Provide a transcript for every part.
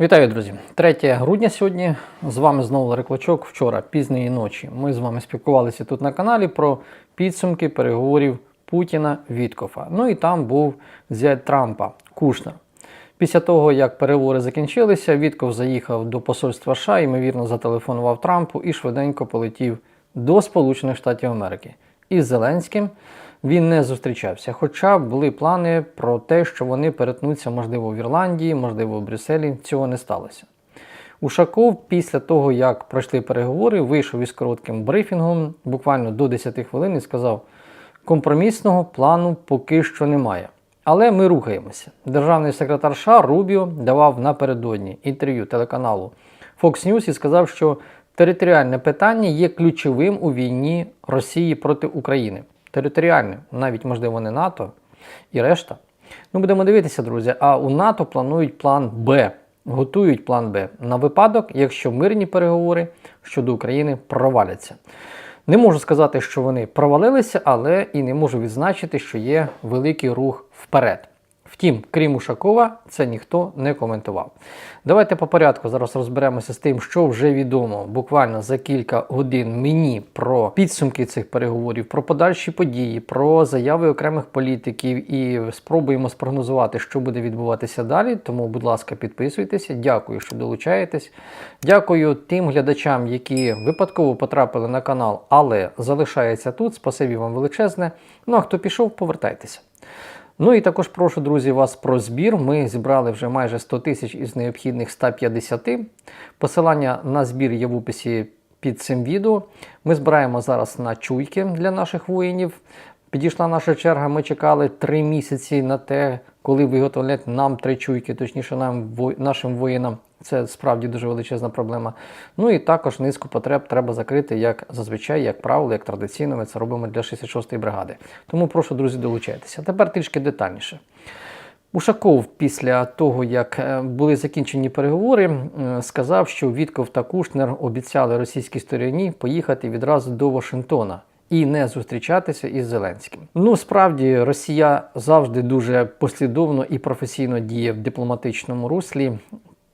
Вітаю, друзі! 3 грудня сьогодні. З вами знову Ларик. Вчора, пізньої ночі, ми з вами спілкувалися тут на каналі про підсумки переговорів Путіна Віткофа. Ну і там був зять Трампа Кушнер. Після того, як переговори закінчилися, Вітков заїхав до посольства США, ймовірно, зателефонував Трампу і швиденько полетів до Сполучених Штатів Америки. Із Зеленським він не зустрічався. Хоча були плани про те, що вони перетнуться, можливо, в Ірландії, можливо, в Брюсселі. Цього не сталося. Ушаков після того, як пройшли переговори, вийшов із коротким брифінгом, буквально до 10 хвилин, і сказав: компромісного плану поки що немає. Але ми рухаємося. Державний секретар США Рубіо давав напередодні інтерв'ю телеканалу Fox News і сказав, що територіальне питання є ключовим у війні Росії проти України. Територіальне, навіть можливо, не НАТО і решта. Ну, будемо дивитися, друзі. А у НАТО планують план Б, готують план Б на випадок, якщо мирні переговори щодо України проваляться. Не можу сказати, що вони провалилися, але і не можу відзначити, що є великий рух вперед. Втім, крім Ушакова, це ніхто не коментував. Давайте по порядку зараз розберемося з тим, що вже відомо буквально за кілька годин мені про підсумки цих переговорів, про подальші події, про заяви окремих політиків і спробуємо спрогнозувати, що буде відбуватися далі. Тому, будь ласка, підписуйтеся. Дякую, що долучаєтесь. Дякую тим глядачам, які випадково потрапили на канал, але залишаються тут. Спасибі вам величезне. Ну а хто пішов, повертайтеся. Ну і також прошу, друзі, вас про збір. Ми зібрали вже майже 100 тисяч із необхідних 150. Посилання на збір є в описі під цим відео. Ми збираємо зараз на чуйки для наших воїнів. Підійшла наша черга, ми чекали три місяці на те, коли виготовлять нам три чуйки, точніше нам, нашим воїнам. Це справді дуже величезна проблема. Ну і також низку потреб треба закрити, як зазвичай, як правило, як традиційно ми це робимо для 66-ї бригади. Тому прошу, друзі, долучайтеся. Тепер трішки детальніше. Ушаков після того, як е, були закінчені переговори, сказав, що Вітков та Кушнер обіцяли російській стороні поїхати відразу до Вашингтона і не зустрічатися із Зеленським. Ну справді Росія завжди дуже послідовно і професійно діє в дипломатичному руслі.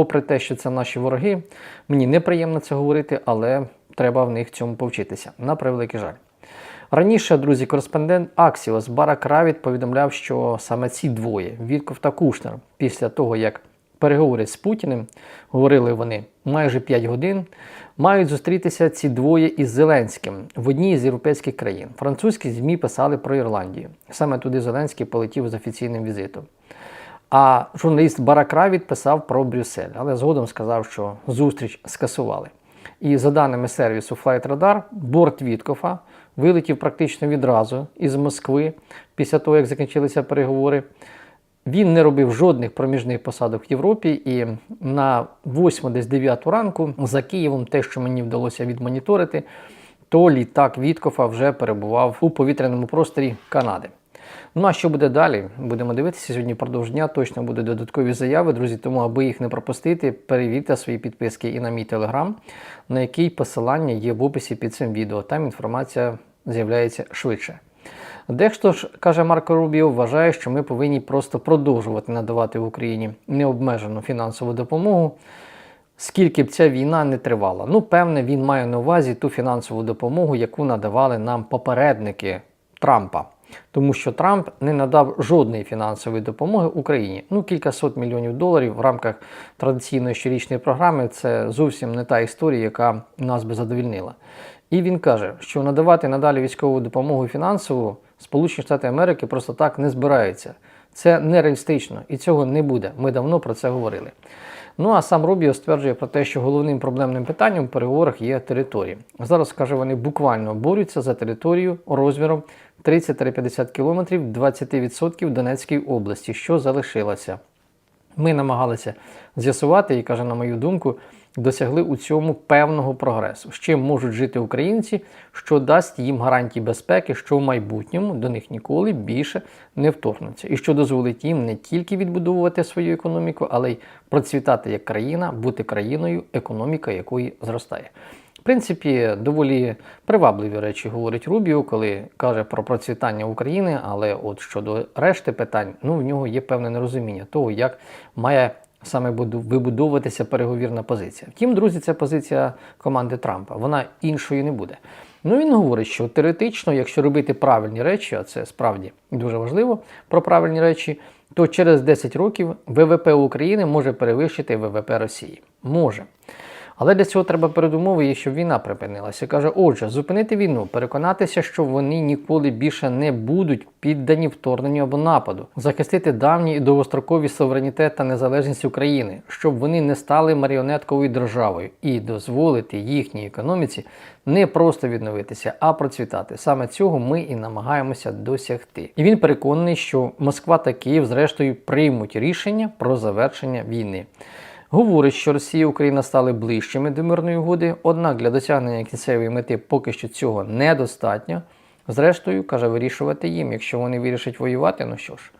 Попри те, що це наші вороги, мені неприємно це говорити, але треба в них цьому повчитися. На превеликий жаль. Раніше, друзі, кореспондент Аксіос Барак Равіт повідомляв, що саме ці двоє, Вітков та Кушнер, після того, як переговори з Путіним, говорили вони майже 5 годин, мають зустрітися ці двоє із Зеленським в одній з європейських країн. Французькі ЗМІ писали про Ірландію. Саме туди Зеленський полетів з офіційним візитом. А журналіст Барак Равіт писав про Брюссель, але згодом сказав, що зустріч скасували. І за даними сервісу FlightRadar, борт Віткофа вилетів практично відразу із Москви після того, як закінчилися переговори. Він не робив жодних проміжних посадок в Європі, і на 8 десь 9 ранку за Києвом, те, що мені вдалося відмоніторити, то літак Віткофа вже перебував у повітряному просторі Канади. Ну а що буде далі? Будемо дивитися сьогодні впродовж дня. Точно будуть додаткові заяви, друзі. Тому, аби їх не пропустити, перевірте свої підписки і на мій телеграм, на який посилання є в описі під цим відео. Там інформація з'являється швидше. Дехто ж каже Марко Рубіо, вважає, що ми повинні просто продовжувати надавати в Україні необмежену фінансову допомогу. Скільки б ця війна не тривала. Ну, певне, він має на увазі ту фінансову допомогу, яку надавали нам попередники Трампа. Тому що Трамп не надав жодної фінансової допомоги Україні. Ну, кількасот мільйонів доларів в рамках традиційної щорічної програми це зовсім не та історія, яка нас би задовільнила. І він каже, що надавати надалі військову допомогу фінансову Сполучені Штати Америки просто так не збираються. Це нереалістично і цього не буде. Ми давно про це говорили. Ну а сам Рубіо стверджує про те, що головним проблемним питанням в переговорах є території. Зараз каже, вони буквально борються за територію розміром 30-50 кілометрів 20% Донецької області, що залишилося. Ми намагалися з'ясувати і каже, на мою думку, досягли у цьому певного прогресу, з чим можуть жити українці, що дасть їм гарантії безпеки, що в майбутньому до них ніколи більше не вторгнуться, і що дозволить їм не тільки відбудовувати свою економіку, але й процвітати як країна, бути країною, економіка якої зростає. В принципі, доволі привабливі речі говорить Рубіо, коли каже про процвітання України, але от щодо решти питань, ну в нього є певне нерозуміння того, як має саме вибудовуватися переговірна позиція. Втім, друзі, це позиція команди Трампа. Вона іншою не буде. Ну він говорить, що теоретично, якщо робити правильні речі, а це справді дуже важливо про правильні речі, то через 10 років ВВП України може перевищити ВВП Росії. Може. Але для цього треба передумови, щоб війна припинилася. Каже, отже, зупинити війну, переконатися, що вони ніколи більше не будуть піддані вторгненню або нападу, захистити давні і довгострокові суверенітет та незалежність України, щоб вони не стали маріонетковою державою і дозволити їхній економіці не просто відновитися, а процвітати. Саме цього ми і намагаємося досягти. І він переконаний, що Москва та Київ, зрештою, приймуть рішення про завершення війни. Говорить, що Росія і Україна стали ближчими до мирної угоди, однак для досягнення кінцевої мети поки що цього недостатньо. Зрештою, каже, вирішувати їм. Якщо вони вирішать воювати, ну що ж,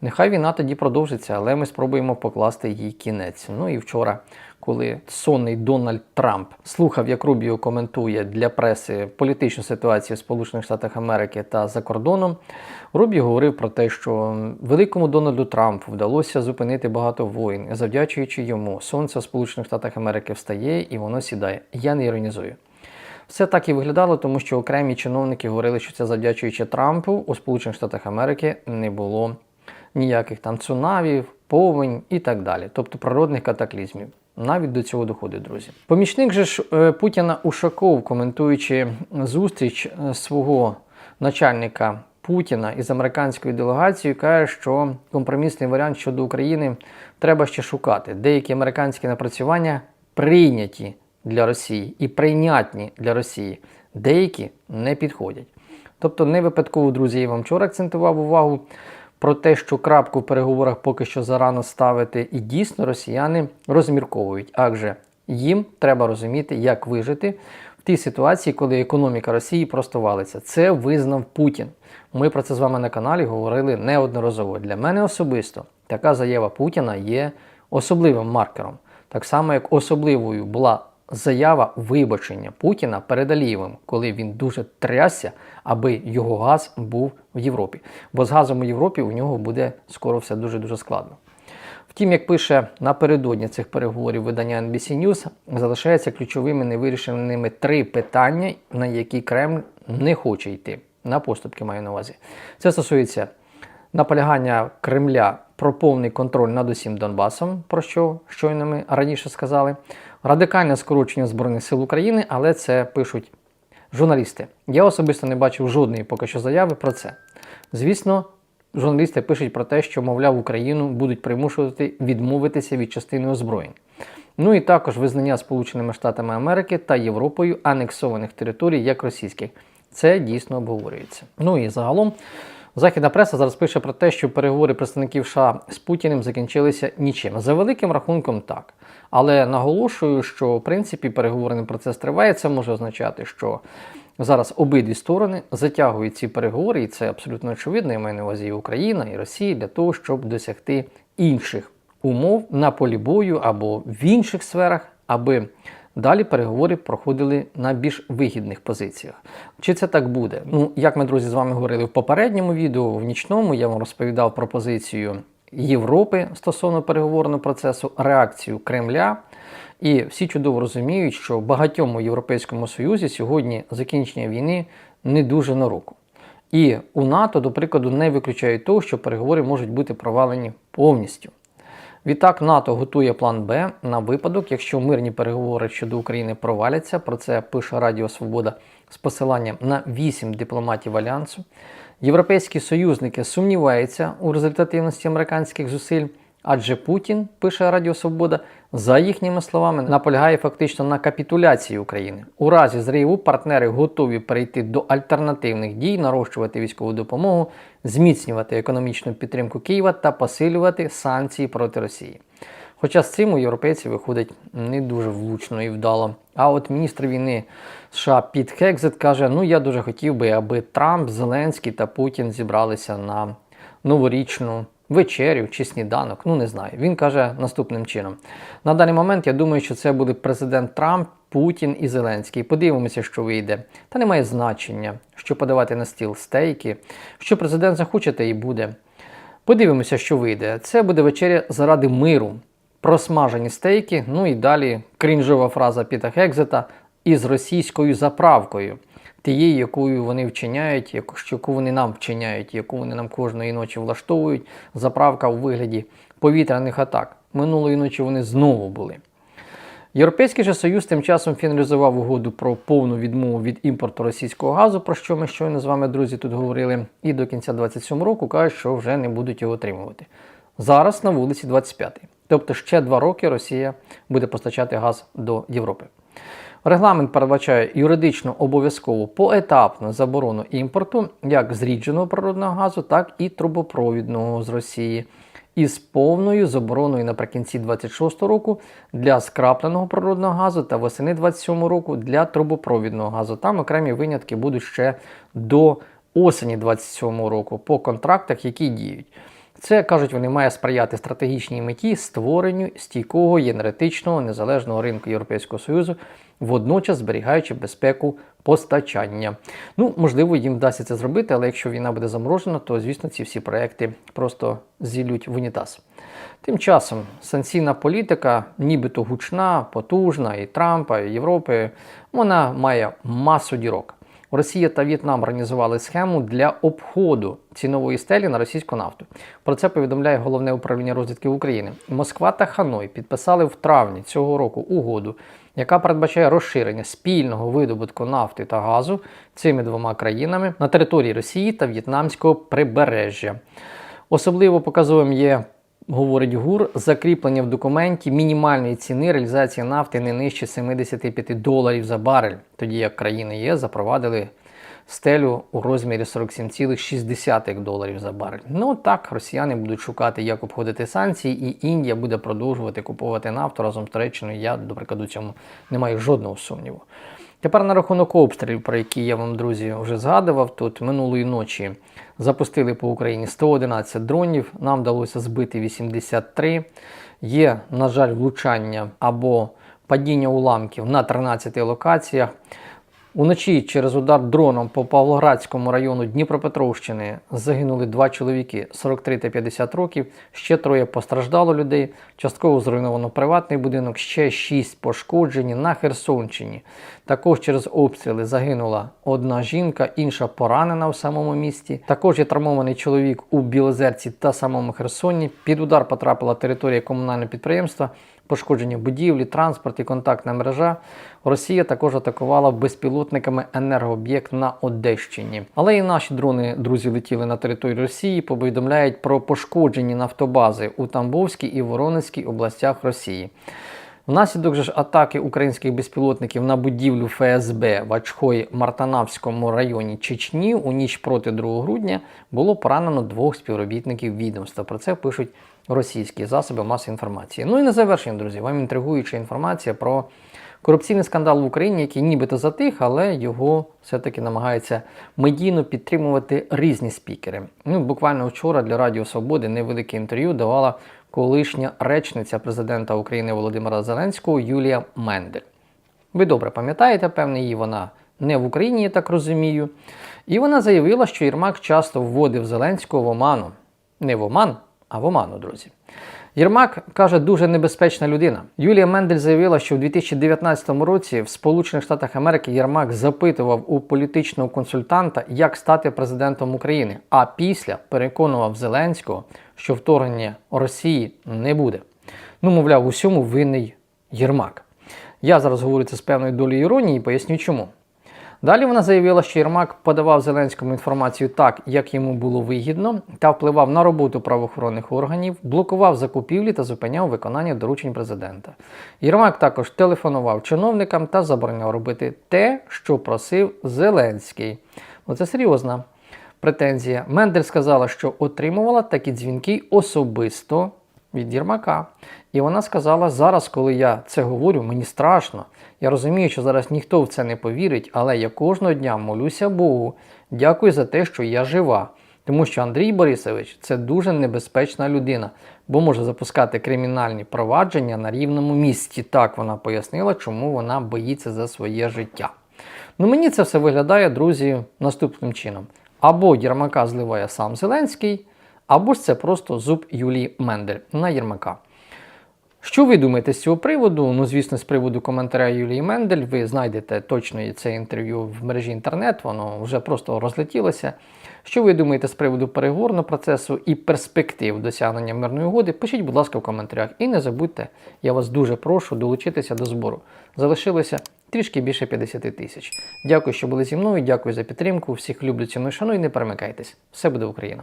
нехай війна тоді продовжиться, але ми спробуємо покласти їй кінець. Ну і вчора, коли сонний Дональд Трамп слухав, як Рубіо коментує для преси політичну ситуацію в Сполучених Штатах Америки та за кордоном, Рубі говорив про те, що великому Дональду Трампу вдалося зупинити багато воїн, завдячуючи йому, сонце в Сполучених Штатах Америки встає і воно сідає. Я не іронізую. Все так і виглядало, тому що окремі чиновники говорили, що це завдячуючи Трампу у Сполучених Штатах Америки не було ніяких там цунавів, повень і так далі, тобто природних катаклізмів. Навіть до цього доходить, друзі. Помічник же ж е, Путіна Ушаков, коментуючи зустріч е, свого начальника Путіна із американською делегацією, каже, що компромісний варіант щодо України треба ще шукати. Деякі американські напрацювання прийняті для Росії і прийнятні для Росії, деякі не підходять. Тобто, не випадково, друзі, я вам вчора акцентував увагу про те, що крапку в переговорах поки що зарано ставити, і дійсно росіяни розмірковують. Адже їм треба розуміти, як вижити в тій ситуації, коли економіка Росії просто валиться. Це визнав Путін. Ми про це з вами на каналі говорили неодноразово. Для мене особисто така заява Путіна є особливим маркером. Так само, як особливою була заява вибачення Путіна перед Алієвим, коли він дуже трясся, аби його газ був в Європі. Бо з газом у Європі у нього буде скоро все дуже-дуже складно. Втім, як пише напередодні цих переговорів видання NBC News, залишаються ключовими невирішеними три питання, на які Кремль не хоче йти. На поступки маю на увазі. Це стосується наполягання Кремля про повний контроль над усім Донбасом, про що щойно ми раніше сказали, радикальне скорочення Збройних сил України, але це пишуть журналісти. Я особисто не бачив жодної поки що заяви про це. Звісно, журналісти пишуть про те, що, мовляв, Україну будуть примушувати відмовитися від частини озброєнь. Ну і також визнання Сполученими Штатами Америки та Європою анексованих територій як російських. Це дійсно обговорюється. Ну і загалом. Західна преса зараз пише про те, що переговори представників США з Путіним закінчилися нічим. За великим рахунком, так. Але наголошую, що в принципі переговорний процес триває. Це може означати, що зараз обидві сторони затягують ці переговори, і це абсолютно очевидно. Я маю на увазі і Україна і Росія для того, щоб досягти інших умов на полі бою або в інших сферах, аби Далі переговори проходили на більш вигідних позиціях. Чи це так буде? Ну, як ми, друзі, з вами говорили в попередньому відео, в нічному я вам розповідав про позицію Європи стосовно переговорного процесу, реакцію Кремля. І всі чудово розуміють, що багатьом у Європейському Союзі сьогодні закінчення війни не дуже на руку. І у НАТО, до прикладу, не виключають того, що переговори можуть бути провалені повністю. Відтак НАТО готує план Б на випадок, якщо мирні переговори щодо України проваляться. Про це пише Радіо Свобода з посиланням на вісім дипломатів альянсу. Європейські союзники сумніваються у результативності американських зусиль. Адже Путін, пише Радіо Свобода, за їхніми словами, наполягає фактично на капітуляції України. У разі зриву партнери готові перейти до альтернативних дій, нарощувати військову допомогу, зміцнювати економічну підтримку Києва та посилювати санкції проти Росії. Хоча з цим у європейців виходить не дуже влучно і вдало. А от міністр війни США Піт Хекзет каже: Ну я дуже хотів би, аби Трамп, Зеленський та Путін зібралися на новорічну вечерю чи сніданок, ну не знаю. Він каже наступним чином: на даний момент я думаю, що це буде президент Трамп, Путін і Зеленський. Подивимося, що вийде. Та немає значення, що подавати на стіл стейки, що президент захоче, те і буде. Подивимося, що вийде. Це буде вечеря заради миру. просмажені стейки. Ну і далі крінжова фраза Піта Хекзета із російською заправкою. Тією, якою вони вчиняють, яку вони нам вчиняють, яку вони нам кожної ночі влаштовують. Заправка у вигляді повітряних атак. Минулої ночі вони знову були. Європейський же Союз тим часом фіналізував угоду про повну відмову від імпорту російського газу, про що ми щойно з вами, друзі, тут говорили, і до кінця 27 року кажуть, що вже не будуть його отримувати. Зараз на вулиці 25. Тобто ще два роки Росія буде постачати газ до Європи. Регламент передбачає юридично обов'язкову поетапну заборону імпорту як зрідженого природного газу, так і трубопровідного з Росії із повною забороною наприкінці 26 року для скрапленого природного газу та восени 27 року для трубопровідного газу. Там окремі винятки будуть ще до осені 27 року по контрактах, які діють. Це кажуть, вони має сприяти стратегічній меті створенню стійкого енергетичного незалежного ринку Європейського Союзу, водночас зберігаючи безпеку постачання. Ну, можливо, їм вдасться це зробити, але якщо війна буде заморожена, то звісно ці всі проекти просто зілють в унітаз. Тим часом санкційна політика, нібито гучна, потужна і Трампа, і Європи, вона має масу дірок. Росія та В'єтнам організували схему для обходу цінової стелі на російську нафту. Про це повідомляє головне управління розвідки України. Москва та Ханой підписали в травні цього року угоду, яка передбачає розширення спільного видобутку нафти та газу цими двома країнами на території Росії та В'єтнамського прибережжя. Особливо показовим є. Говорить ГУР, закріплення в документі мінімальної ціни реалізації нафти не нижче 75 доларів за барель, тоді як країни ЄС запровадили стелю у розмірі 47,6 доларів за барель. Ну так, росіяни будуть шукати, як обходити санкції, і Індія буде продовжувати купувати нафту разом з Туреччиною. Я, до прикладу, цьому не маю жодного сумніву. Тепер на рахунок обстрілів, про які я вам, друзі, вже згадував, тут минулої ночі запустили по Україні 111 дронів, нам вдалося збити 83. Є, на жаль, влучання або падіння уламків на 13 локаціях. Уночі через удар дроном по Павлоградському району Дніпропетровщини загинули два чоловіки 43 та 50 років. Ще троє постраждало людей. Частково зруйновано приватний будинок, ще шість пошкоджені на Херсонщині. Також через обстріли загинула одна жінка, інша поранена в самому місті. Також є травмований чоловік у Білозерці та самому Херсоні. Під удар потрапила територія комунального підприємства. Пошкоджені будівлі, транспорт і контактна мережа. Росія також атакувала безпілотниками енергооб'єкт на Одещині. Але і наші дрони, друзі, летіли на територію Росії. Повідомляють про пошкоджені нафтобази у Тамбовській і Воронезькій областях Росії. Внаслідок же ж атаки українських безпілотників на будівлю ФСБ в Ачхой-Мартанавському районі Чечні у ніч проти 2 грудня було поранено двох співробітників відомства. Про це пишуть російські засоби масової інформації. Ну і на завершення, друзі, вам інтригуюча інформація про корупційний скандал в Україні, який нібито затих, але його все-таки намагаються медійно підтримувати різні спікери. Ну, буквально вчора для Радіо Свободи невелике інтерв'ю давала колишня речниця президента України Володимира Зеленського Юлія Мендель. Ви добре пам'ятаєте, певне, її вона не в Україні, я так розумію. І вона заявила, що Єрмак часто вводив Зеленського в оману. Не в оман, а в оману, друзі. Єрмак каже, дуже небезпечна людина. Юлія Мендель заявила, що в 2019 році в Сполучених Штатах Америки Єрмак запитував у політичного консультанта, як стати президентом України, а після переконував Зеленського, що вторгнення Росії не буде. Ну, мовляв, усьому винний Єрмак. Я зараз говорю це з певною долею іронії і поясню чому. Далі вона заявила, що Єрмак подавав Зеленському інформацію так, як йому було вигідно, та впливав на роботу правоохоронних органів, блокував закупівлі та зупиняв виконання доручень президента. Єрмак також телефонував чиновникам та забороняв робити те, що просив Зеленський. Оце серйозна претензія. Мендель сказала, що отримувала такі дзвінки особисто від Єрмака. І вона сказала: зараз, коли я це говорю, мені страшно. Я розумію, що зараз ніхто в це не повірить, але я кожного дня молюся Богу. Дякую за те, що я жива. Тому що Андрій Борисович це дуже небезпечна людина, бо може запускати кримінальні провадження на рівному місці. Так вона пояснила, чому вона боїться за своє життя. Ну мені це все виглядає, друзі, наступним чином: або Єрмака зливає сам Зеленський, або ж це просто зуб Юлії Мендель на Єрмака. Що ви думаєте з цього приводу? Ну, звісно, з приводу коментаря Юлії Мендель, ви знайдете точно це інтерв'ю в мережі інтернет, воно вже просто розлетілося. Що ви думаєте з приводу переговорного процесу і перспектив досягнення мирної угоди? Пишіть, будь ласка, в коментарях. І не забудьте, я вас дуже прошу долучитися до збору. Залишилося трішки більше 50 тисяч. Дякую, що були зі мною. Дякую за підтримку. Всіх люблю, ціную, шаную і не перемикайтесь. Все буде Україна!